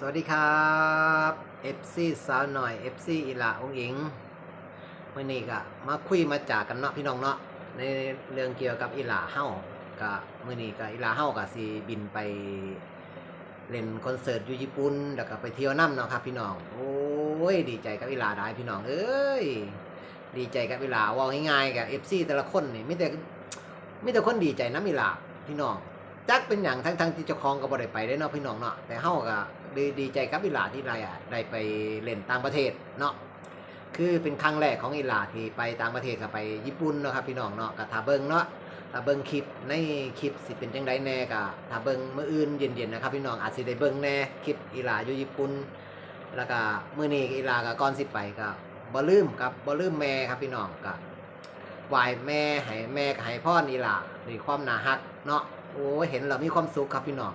สวัสดีครับ FC สาวหน่อย FC อีหลาองหญิงเมื่อนี้ก็มาคุยมาจากกันเนาะพี่น้องเนาะในเรื่องเกี่ยวกับอีหลาเฮ้าก็มื่อนี้ก็อีหลาเฮ้าก็สิบินไปเล่นคอนเสิร์ตอยู่ญี่ปุ่นแล้วก็ไปเที่ยวน้ำเนาะครับพี่น้องโอ้ยดีใจกับอีหลาได้พี่น้องเอ้ยดีใจกับอีหลาว่าง่ายๆกับ FC แต่ละคนนี่ไมีแต่ไมีแต่คนดีใจน้ำอีหลาพี่น้องจักเป็นอย่างทั้งทั้งๆที่เจ้าของก็บ่ได้ไปได้เนาะพี่น้องเนาะแต่เฮ้าก็ ดีดีใจกับอีหลาที่ไรอะได้ไปเล่นต่างประเทศเนาะคือเป็นครั้งแรกของอีหลาที่ไปต่างประเทศก็ไปญี่ปุ่นเนาะครับพี่น้องเนาะก็ถ้าเบิงเนาะถ้าเบิงคลิปในคลิปสิเป็นจังไดแน่ก็ถ้าเบิ่งมื้ออื่นเย็นๆนะครับพี่น้องอาจสิได้เบิงแน่คลิปอีหลาอยู่ญี่ปุ่นแล้วก็มื้อนี้อีหลาก็ก่อนสิไปก็บ่ลืมครับบ่ลืมแม่ครับพี่น้องก็ไหวายแม่ให้แม่ให้พ่อนี่ล่ะมีความน่าฮักเนาะโอ้เห็นเรามีความสุขครับพี่น้อง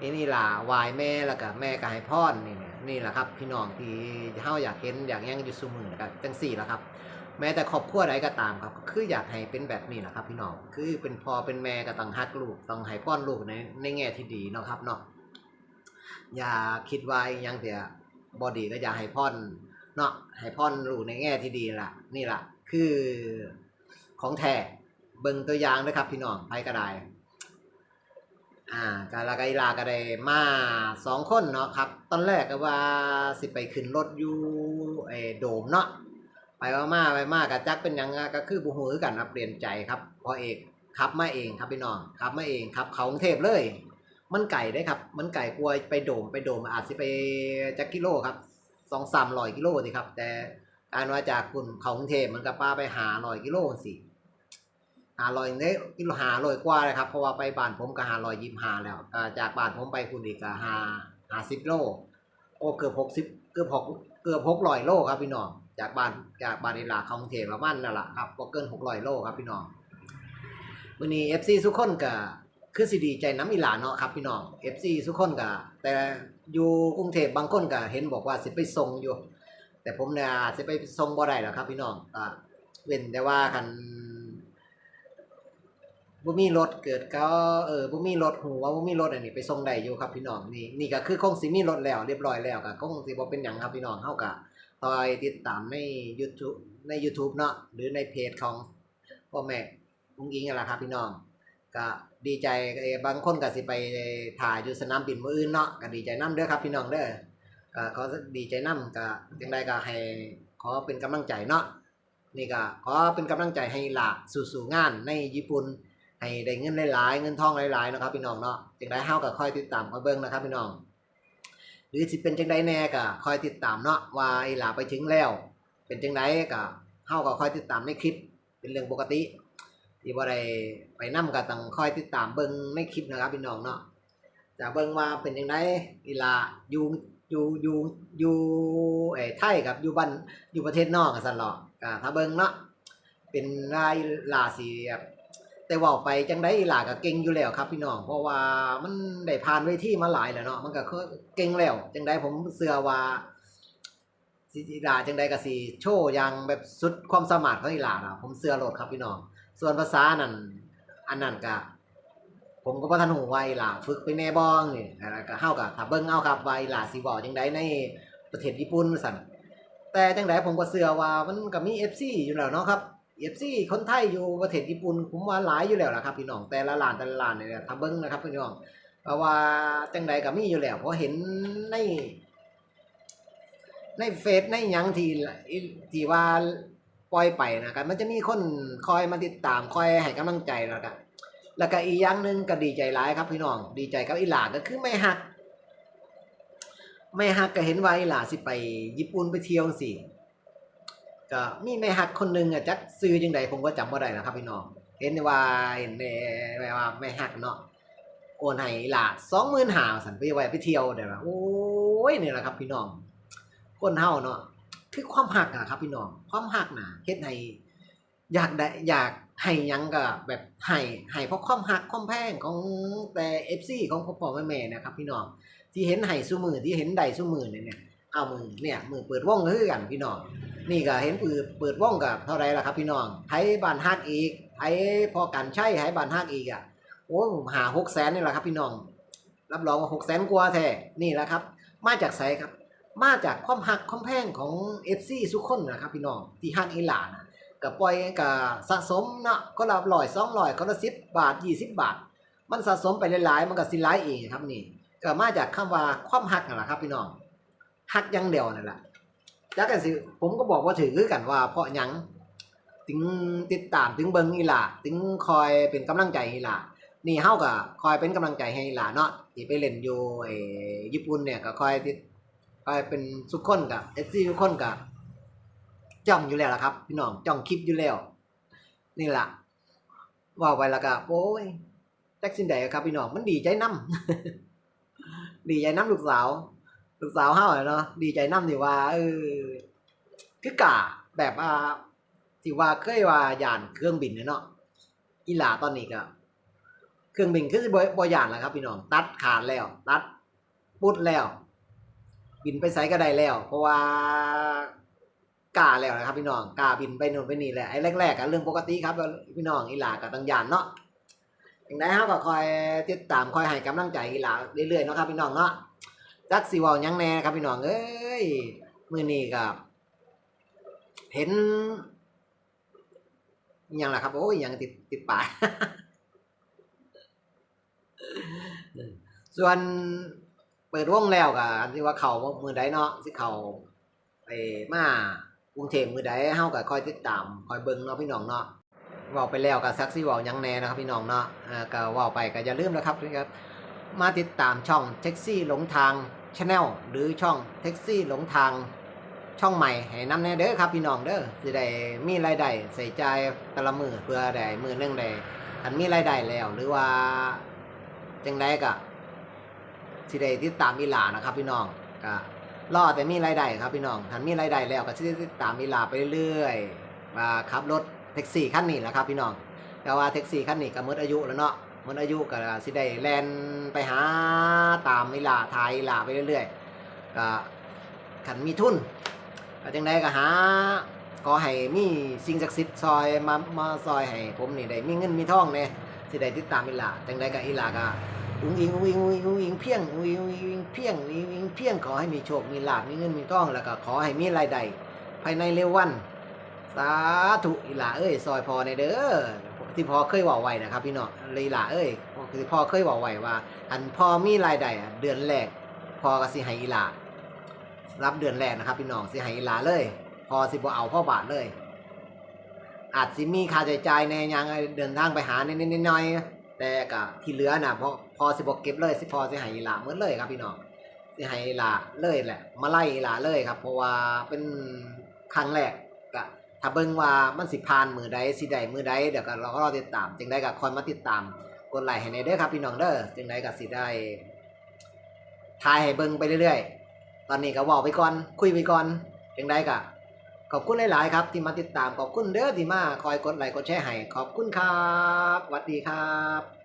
นี่นี่ล่ะวายแม่แล้วก็แม่ก็ให้พ่อนี่นี่นี่แหละครับ พี่น้องที่เฮาอยากเห็นอยากยังอยู่ซุมือนะครับจังสี่ละครับ แม้แต่ครอบครัวใดก็ตามครับ คืออยากให้เป็นแบบนี้แหละครับ พี่น้องคือเป็นพ่อเป็นแม่ก็ต้องฮักลูกต้องให้ป้อนลูกในในแง่ที่ดีเนาะครับเนาะอย่าคิดว่าอหยังเสียบอดีก็อย่าให้พ่อนเนาะให้พ่อนลูกในแง่ที่ดีล่ะ นี่ล่ะ คือของแท้เบิ่งตัวอย่างนะครับ พี่น้องไปก็ได้ อ่ากาลากาอีลาก็ได้มาสองคนเนาะครับ ตอนแรกก็ว่าสิไปขึ้นรถอยู่ไอ้โดมเนาะไปว่ามาไปมากับจักเป็นยังก็คือบุหูคือกันครับเปลี่ยนใจครับพอเอกขับมาเองครับพี่น้องขับมาเองครับเขากรุงเทพเลย มันไก่ได้ครับ มันไก่กลัวไปโดมไปโดมอาจสิไปจักกิโลครับสองสามร้อยกิโลสิครับ แต่การว่าจากคุณเขากรุงเทพมันก็ป้าไปหาร้อยกิโลสิ หาร้อยเนี่ยกิโลหาร้อยกว่าเลยครับ เพราะว่าไปบ้านผมก็หาร้อยยี่สิบห้าแล้วจากบ้านผมไปคุณอีกหาหาสิบโลโอ้เกือบหกสิบเกือบหกเกือบหกร้อยโลครับพี่น้องจากบ้านจากบ้านอิลาเขากรุงเทพประมาณนั่นแหละครับก็เกินหกร้อยโลครับพี่น้องวันนี้เอฟซีทุกคนก็คือสิดีใจน้ำอิลาเนาะครับพี่น้องเอฟซีทุกคนก็แต่อยู่กรุงเทพบางคนก็เห็นบอกว่าสิไปส่งอยู่ แต่ผมเนี่ยสิไปส่งบ่ได้หรอกครับพี่น้องก็เว้นแต่ว่าคัน บ่มีรถเกิดก็เออบ่มีรถหูว่าบ่มีรถอันนี้ไปส่งได้อยู่ครับพี่น้องนี่นี่ก็คือคงสิมีรถแล้วเรียบร้อยแล้วก็คงสิบ่เป็นหยังครับพี่น้องเฮาก็คอยติดตามใน YouTube ใน YouTube เนาะหรือในเพจของพ่อแม่ลุงอิงนั่นแหละครับพี่น้องก็ดีใจบางคนก็สิไปถ่ายอยู่สนามบินมื้ออื่นเนาะก็ดีใจนํเด้อครับพี่น้องเด้อก็ขอดีใจนํก็จังไดก็ให้ขอเป็นกำลังใจเนาะนี่ก็ขอเป็นกำลังใจให้หลากสู่ๆงานในญี่ปุ่น ให้ได้เงินหลายๆเงินทองหลายๆนะครับพี่น้องเนาะจังไดเฮาก็คอยติดตามคอยเบิ่งนะครับพี่น้อง หรือสิเป็นจังไดแน่ก็คอยติดตามเนาะว่าไอ้หลาไปถึงแล้ว เป็นจังไดก็เฮาก็คอยติดตามในคลิปเป็นเรื่องปกติที่บ่ได้ไปนํก็ต้องคอยติดตามเบิ่งในคลิปนะครับพี่น้องเนาะจะเบิ่งว่าเป็นยังไงอีหลาอยู่อยู่อยู่อยู่เอ้ไทยกับอยู่บ้านอยู่ประเทศนอกกันซั่นหรอกถ้าเบิ่งเนาะเป็นรายลาสิแบบ แต่ว้าไปจังได๋อีหลาก็เก่งอยู่แล้วครับ พี่น้องเพราะว่ามันได้ผ่านเวทีมาหลายแล้วเนาะมันก็เก่งแล้ว จังได๋ผมเชื่อว่าสิอีหลาจังได๋ก็สิโชว์ย่างแบบสุดความสามารถของอีหลาน่ะผมเชื่อโหลดครับพี่น้อง ส่วนภาษานั่นอันนั้นก็ผมก็บ่ทันหูว่าอีหล่าฝึกไปแน่บ้องนี่แล้วก็เฮาก็ถ้าเบิ่งเอาครับว่าอีหล่าสิเว้าจังไดในประเทศญี่ปุ่นสั่นแต่จังไดผมก็เชื่อว่ามันก็มี FC อยู่แล้วเนาะครับ FC คนไทยอยู่ประเทศญี่ปุ่นผมว่าหลายอยู่แล้วล่ะครับพี่น้องแต่ละร้านแต่ละร้านเนี่ยถ้าเบิ่งนะครับพี่น้องเพราะว่าจังไดก็มีอยู่แล้วเพราะเห็นใน ในเฟซในยังที่ที่ว่าปล่อยไปนะครับมันจะมีคนคอยมาติดตามคอยให้กำลังใจแล้วก็แล้วก็อีกอย่างหนึ่งก็ดีใจร้ายครับพี่น้อง ดีใจกับอีหลาก็คือไม่ฮัก ไม่ฮักก็เห็นว่าอีหลาสิไปญี่ปุ่นไปเที่ยวสิ ก็มีไม่ฮักคนหนึงอะจักซื้อจังใดผมก็จำบ่ได้นะครับพี่น้องเห็นว่าเห็นแม่ว่าไม่ฮักเนาะโอนให้หลาสองหมื่นหาสันไปไว้ไปเที่ยวเดี๋ยวโอ้ยนี่แหละครับ พี่น้องคนเฮาเนาะคือความหักอะครับ พี่น้องความหักนะเฮ็ดให้อยากได้อยากให้ยังก็แบบให้ให้เพราะความหักความแพงของแต่ FC ของพ่อพ่อแม่แม่นะครับ พี่น้องที่เห็นให้ซุมือที่เห็นใดซุมือเนี่ยเนี่ยเอามือเนี่ยมือเปิดวงก็คือกันพี่น้อง นี่ก็เห็นเปิดเปิดว่องกับเท่าไรล่ะครับ พี่น้องไผบ้านฮักอีกไผพอกันใช้ไผบ้านฮักอีกอะโอ้หาหกแสนนี่แหละครับ พี่น้อง รับรองว่าหกแสนกว่าแท้นี่แหละครับ มาจากไสครับ มาจากความหักความแพงของ FC ทุกคนนะครับพี่น้องที่ฮักอีหลานะก็ปล่อยก็สะสมเนาะก็ละร้อยสองร้อยก็ละสิบบาทยี่สิบบาท มันสะสมไปหลายๆมันก็สิหลายเองครับนี่ก็มาจากคำว่าความหักนั่นแหละครับ พี่น้องหักยังเดียวนั่นแหละ จักกันสิผมก็บอกว่าถือคือกันว่าเพราะหยังถึงติดตามถึงเบิงอีหล่าถึงคอยเป็นกำลังใจอีหล่านี่เฮาก็คอยเป็นกำลังใจให้อีหล่าเนาะที่ไปเล่นอยู่ไอ้ญี่ปุ่นเนี่ยก็คอยติดคอยเป็นทุกคนกับ FC ทุกคนกับจ้องอยู่แล้วล่ะครับ พี่น้องจ้องคลิปอยู่แล้ว นี่ล่ะว่าไปแล้วก็โอ้ยแจ็คสินใดครับพี่น้องมันดีใจน้ำดีใจน้ำลูกสาว ลูกสาวเฮาอะเนาะดีใจน้ำที่ว่าเออคือกะแบบว่าที่ว่าเคยว่าย่านเครื่องบินเนาะอีหลาตอนนี้ก็เครื่องบินคือสิบ่บ่ย่านแล้วครับพี่น้องตัดขาดแล้ว ตัดปุดแล้ว บินไปไสก็ได้แล้ว เพราะว่ากล้าแล้วนะครับพี่น้องกล้าบินไปโน่นไปนี่แหละไอ้แรกๆก็เรื่องปกติครับพี่น้องอีหลาก็ต้องย่านเนาะอย่างไรเขาก็คอยติดตามคอยให้กำลังใจอีหลาเรื่อยๆเนาะครับพี่น้องเนาะ จักสิเว้าหยังแน่ครับพี่น้องเอ้ยมื้อนี้ก็เห็นยังล่ะครับ โอ้ยยังติดติดปากส่วนเปิดวงแล้วก็อันที่ว่าเขามือใดเนาะสิเขาไปมากรุงเทพมือใดเฮาก็คอยติดตามคอยเบิ่งเนาะพี่น้องเนาะเว้าไปแล้วก็ซักซี่เว้ายังแน่นะครับพี่น้องเนาะอ่าก็เว้าไปก็อย่าลืมนะครับนะครับมาติดตามช่องแท็กซี่หลงทาง ชาแนลหรือช่องแท็กซี่หลงทางช่องใหม่ให้นำแน่เด้อครับพี่น้องเด้อสิได้มีรายได้ใส่ใจแต่ละมือเพื่อได้มือนึงได้อันมีรายได้แล้ว หรือว่าจังไดก็สิได้ติดตามอีหลานะครับ พี่น้องก็รอแต่มีรายได้ครับพี่น้องถ้ามีรายได้แล้วก็สิติดตามอีหลาไปเรื่อยๆว่าขับรถแท็กซี่คันนี้แหละครับ พี่น้องแต่ว่าแท็กซี่คันนี้ก็หมดอายุแล้วเนาะ หมดอายุก็สิได้แล่นไปหาตามอีหลาทายอีหลาไปเรื่อยๆก็ขันมีทุนก็จังไดก็หาขอให้มีสิ่งศักดิ์สิทธิ์ซอยมามาซอยให้ผมนี่ได้มีเงินมีทองเนี่ยสิได้ติดตามอีหลาจังไดก็อีหลาก็อุ้งอิงอุ้งอิงอุ้งอิงอุ้งอิงเพียงอุ้งอิงอุ้งเพียงอุ้งอิงเพียงขอให้มีโชคมีลาภมีเงินมีทองแล้วก็ขอให้มีรายได้ภายในเร็ววันสาธุอีหลาเอ้ยซอยพอในเด้อ ที่พอเคยบอกไว้นะครับ พี่น้องเลยอีลาเอ้ยที่พอเคยบอกไว้ว่า อันพอมีรายได้เดือนแรกพอก็สิให้อีหลารับเดือนแรกนะครับ พี่น้องสิให้อีหลาเลยพอสิบ่เอาพ่อบาทเลย อาจสิมีค่าใช้จ่ายในยังเดินทางไปหานิดหน่อยๆแต่ก็ที่เหลือน่ะพอพอสิบ่เก็บเลยสิพอสิให้อีหลาหมดเลยครับพี่น้องสิให้อีหลาเลยแหละ มาไล่อีหลาเลยครับ เพราะว่าเป็นครั้งแรก ถ้าเบิ่งว่ามันสิผ่านมือใดสิใดมือใดเดี๋ยวก็เราก็รอติดตาม จึงได้ก็คอยมาติดตามกดไลค์ให้ในเด้อครับพี่น้องเด้อจึงได้ก็สิได้ทายให้เบิ่งไปเรื่อยๆ ตอนนี้ก็เว้าไปก่อนคุยไปก่อนจึงได้ก็ขอบคุณหลายๆครับ ที่มาติดตามขอบคุณเด้อที่มาคอยกดไลค์กดแชร์ให้ขอบคุณครับสวัสดีครับ